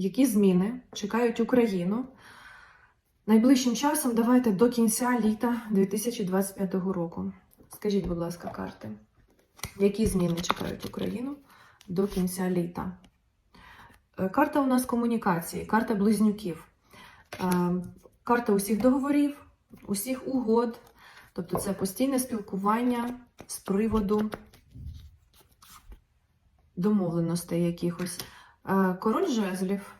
які зміни чекають Україну найближчим часом. Давайте до кінця літа 2025 року. Скажіть, будь ласка, карти, які зміни чекають Україну до кінця літа? Е, Карта у нас комунікації, карта близнюків, е, карта усіх договорів, усіх угод. Тобто це постійне спілкування з приводу домовленостей якихось. Король жезлів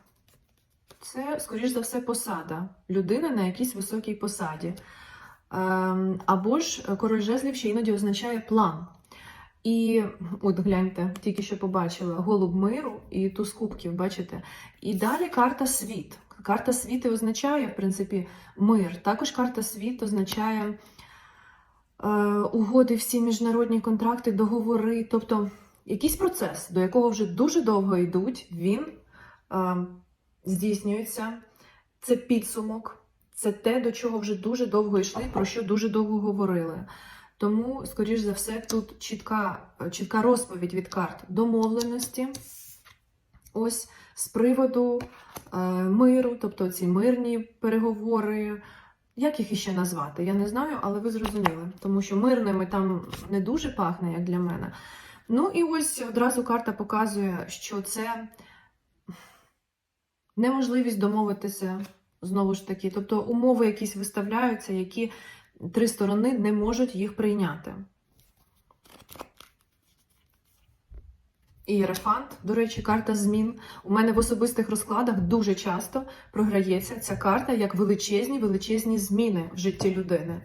це, скоріш за все, посада. Людина на якійсь високій посаді. Ем, Або ж король жезлів ще іноді означає план. І от гляньте, тільки що побачила голуб миру і туз кубків, бачите? І далі карта світ. Карта світу означає, в принципі, мир. Також карта світ означає е, угоди, всі міжнародні контракти, договори. Тобто якийсь процес, до якого вже дуже довго йдуть, він е, здійснюється. Це підсумок, це те, до чого вже дуже довго йшли, про що дуже довго говорили. Тому, скоріш за все, тут чітка, чітка розповідь від карт домовленості. Ось з приводу е, миру, тобто ці мирні переговори. Як їх іще назвати? Я не знаю, але ви зрозуміли, тому що мирними там не дуже пахне, як для мене. Ну і ось одразу карта показує, що це неможливість домовитися знову ж таки. Тобто умови якісь виставляються, які три сторони не можуть їх прийняти. Ієрофант, до речі, карта змін. У мене в особистих розкладах дуже часто програється ця карта як величезні, величезні зміни в житті людини.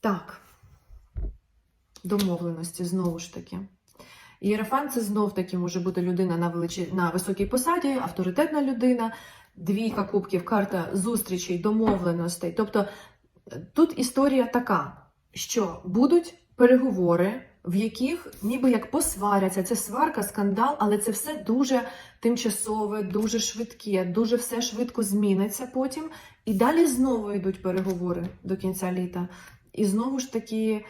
Так, домовленості знову ж таки. Ієрофант це знов таки може бути людина на, величі... на високій посаді, авторитетна людина, двійка кубків, карта зустрічей, домовленостей. Тобто тут історія така, що будуть переговори, в яких ніби як посваряться. Це сварка, скандал, але це все дуже тимчасове, дуже швидке, дуже все швидко зміниться потім. І далі знову йдуть переговори до кінця літа. І знову ж таки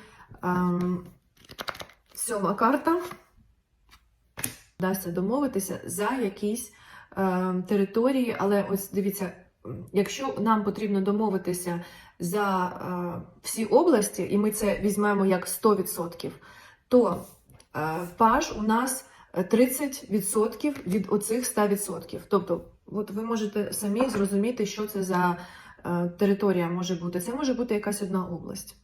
сьома карта вдасться домовитися за якісь е, території, але ось дивіться, якщо нам потрібно домовитися за е, всі області, і ми це візьмемо як 100%, то е, паж у нас 30% від оцих 100%. Тобто, от ви можете самі зрозуміти, що це за е, територія може бути. Це може бути якась одна область.